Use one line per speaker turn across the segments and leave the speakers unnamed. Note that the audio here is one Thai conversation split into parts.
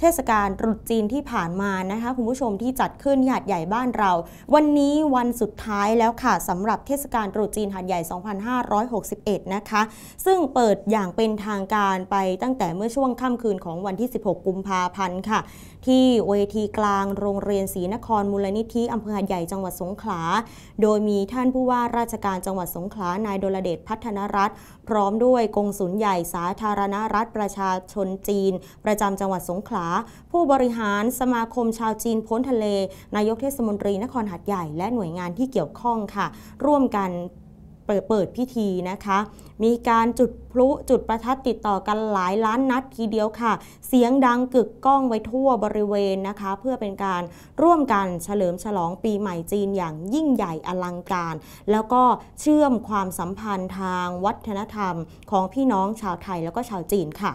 เทศกาลตรุษจีนที่ผ่านมานะคะคุณผู้ชมที่จัดขึ้นหาดใหญ่บ้านเรา วันนี้วันสุดท้ายแล้วค่ะสำหรับเทศกาลตรุษจีนหาดใหญ่ 2561 นะคะ ซึ่งเปิดอย่างเป็นทางการไปตั้งแต่เมื่อช่วงค่ำคืนของวันที่ 16 กุมภาพันธ์ค่ะ ที่เวทีกลางโรงเรียนศรีนครมูลนิธิอำเภอหาดใหญ่จังหวัดสงขลา โดยมีท่านผู้ว่าราชการจังหวัดสงขลานายดลเดชพัฒนรัตน์พร้อมด้วยกงสุลใหญ่สาธารณรัฐประชาชนจีน ประจำจังหวัดสงขลาผู้บริหารสมาคมชาวจีนพ้นทะเล นายกเทศมนตรีนครหัดใหญ่และหน่วยงานที่เกี่ยวข้องค่ะ ร่วมกันเปิดเปิดพิธีนะคะ มีการจุดพลุจุดประทัดติดต่อกันหลายล้านนัดทีเดียวค่ะ เสียงดังกึกก้องไว้ทั่วบริเวณนะคะ เพื่อเป็นการร่วมกันเฉลิมฉลองปีใหม่จีนอย่างยิ่งใหญ่อลังการ แล้วก็เชื่อมความสัมพันธ์ทางวัฒนธรรมของพี่น้องชาวไทยแล้วก็ชาวจีนค่ะ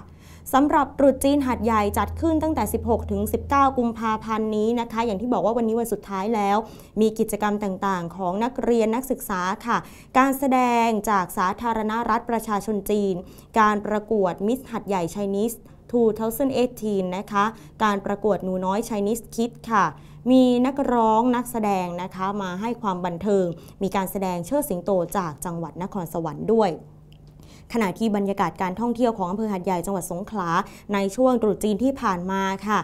สำหรับตรุษจีนหัดใหญ่จัดขึ้นตั้งแต่ 16 ถึง 19 กุมภาพันธ์นี้นะคะ อย่างที่บอกว่าวันนี้วันสุดท้ายแล้ว มีกิจกรรมต่างๆ ของนักเรียนนักศึกษาค่ะ การแสดงจากสาธารณรัฐประชาชนจีน การประกวดมิสหัดใหญ่ไชนีส2018 นะคะ การประกวดหนูน้อย Chinese Kid ค่ะ มีนักร้องนักแสดงนะคะมาให้ความบันเทิง มีการแสดงเชิดสิงโตจากจังหวัดนครสวรรค์ด้วย ขณะที่บรรยากาศการท่องเที่ยวของอำเภอหัดใหญ่จังหวัดสงขลาในช่วงตรุษจีนที่ผ่านมาค่ะ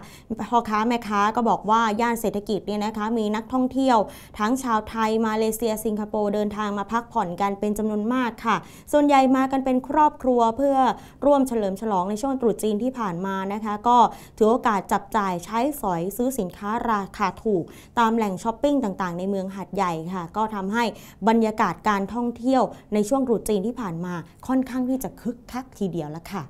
พ่อค้าแม่ค้าก็บอกว่าย่านเศรษฐกิจเนี่ยนะคะมีนักท่องเที่ยว ทั้งชาวไทยมาเลเซียสิงคโปร์เดินทางมาพักผ่อนกันเป็นจำนวนมากค่ะ ส่วนใหญ่มากันเป็นครอบครัวเพื่อร่วมเฉลิมฉลองในช่วงตรุษจีนที่ผ่านมานะคะ ก็ถือโอกาสจับจ่ายใช้สอยซื้อสินค้าราคาถูก ตามแหล่งช้อปปิ้งต่างๆ ในเมืองหัดใหญ่ค่ะ ก็ทำให้บรรยากาศการท่องเที่ยวในช่วงตรุษจีนที่ผ่านมาค่อนข้างที่จะคึกคักทีเดียวละค่ะ